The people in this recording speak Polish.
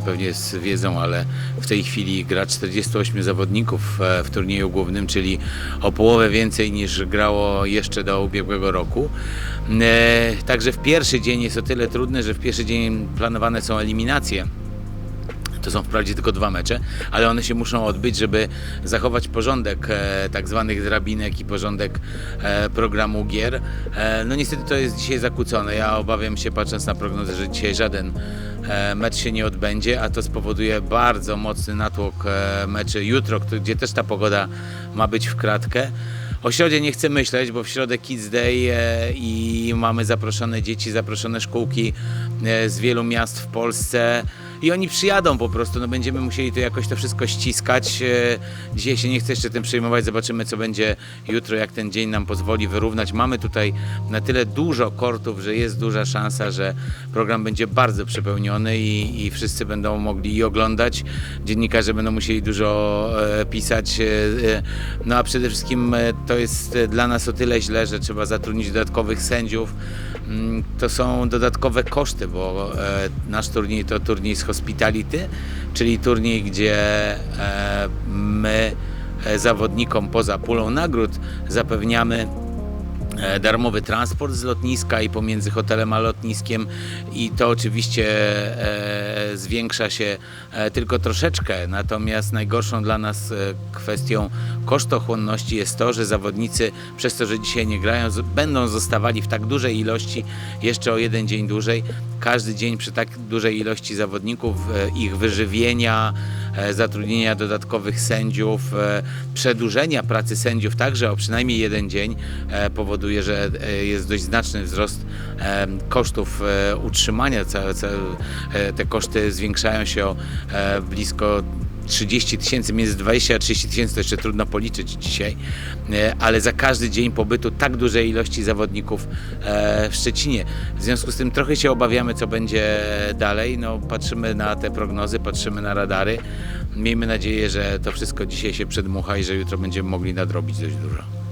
pewnie z wiedzą, ale w tej chwili gra 48 zawodników e, w turnieju głównym, czyli o połowę więcej niż grało jeszcze do ubiegłego roku. E, Także w pierwszy dzień jest o tyle trudne, że w pierwszy dzień planowane są eliminacje. To są wprawdzie tylko dwa mecze, ale one się muszą odbyć, żeby zachować porządek e, tak zwanych drabinek i porządek e, programu gier. E, no niestety to jest dzisiaj zakłócone. Ja obawiam się, patrząc na prognozę, że dzisiaj żaden e, mecz się nie odbędzie, a to spowoduje bardzo mocny natłok e, meczy jutro, gdzie też ta pogoda ma być w kratkę. O środzie nie chcę myśleć, bo w środę Kids Day e, i mamy zaproszone dzieci, zaproszone szkółki e, z wielu miast w Polsce i oni przyjadą po prostu, no będziemy musieli tu jakoś to wszystko ściskać. E, Dzisiaj się nie chcę jeszcze tym przejmować, zobaczymy co będzie jutro, jak ten dzień nam pozwoli wyrównać. Mamy tutaj na tyle dużo kortów, że jest duża szansa, że program będzie bardzo przepełniony i, i wszyscy będą mogli i oglądać. Dziennikarze będą musieli dużo e, pisać, e, e, no a przede wszystkim e, to jest dla nas o tyle źle, że trzeba zatrudnić dodatkowych sędziów. Mm, To są dodatkowe koszty, bo e, nasz turniej to turniej z hospitality, czyli turniej, gdzie e, my e, zawodnikom poza pulą nagród zapewniamy darmowy transport z lotniska i pomiędzy hotelem a lotniskiem i to oczywiście e, zwiększa się e, tylko troszeczkę, natomiast najgorszą dla nas e, kwestią kosztochłonności jest to, że zawodnicy przez to, że dzisiaj nie grają, będą zostawali w tak dużej ilości jeszcze o jeden dzień dłużej. Każdy dzień przy tak dużej ilości zawodników, e, ich wyżywienia, e, zatrudnienia dodatkowych sędziów, e, przedłużenia pracy sędziów także o przynajmniej jeden dzień e, powoduje, że e, jest dość znaczny wzrost e, kosztów e, utrzymania. E, te koszty zwiększają się o e, blisko 30 tysięcy, między 20 a 30 tysięcy to jeszcze trudno policzyć dzisiaj, e, ale za każdy dzień pobytu tak dużej ilości zawodników e, w Szczecinie. W związku z tym trochę się obawiamy, co będzie dalej. No, patrzymy na te prognozy, patrzymy na radary. Miejmy nadzieję, że to wszystko dzisiaj się przedmucha i że jutro będziemy mogli nadrobić dość dużo.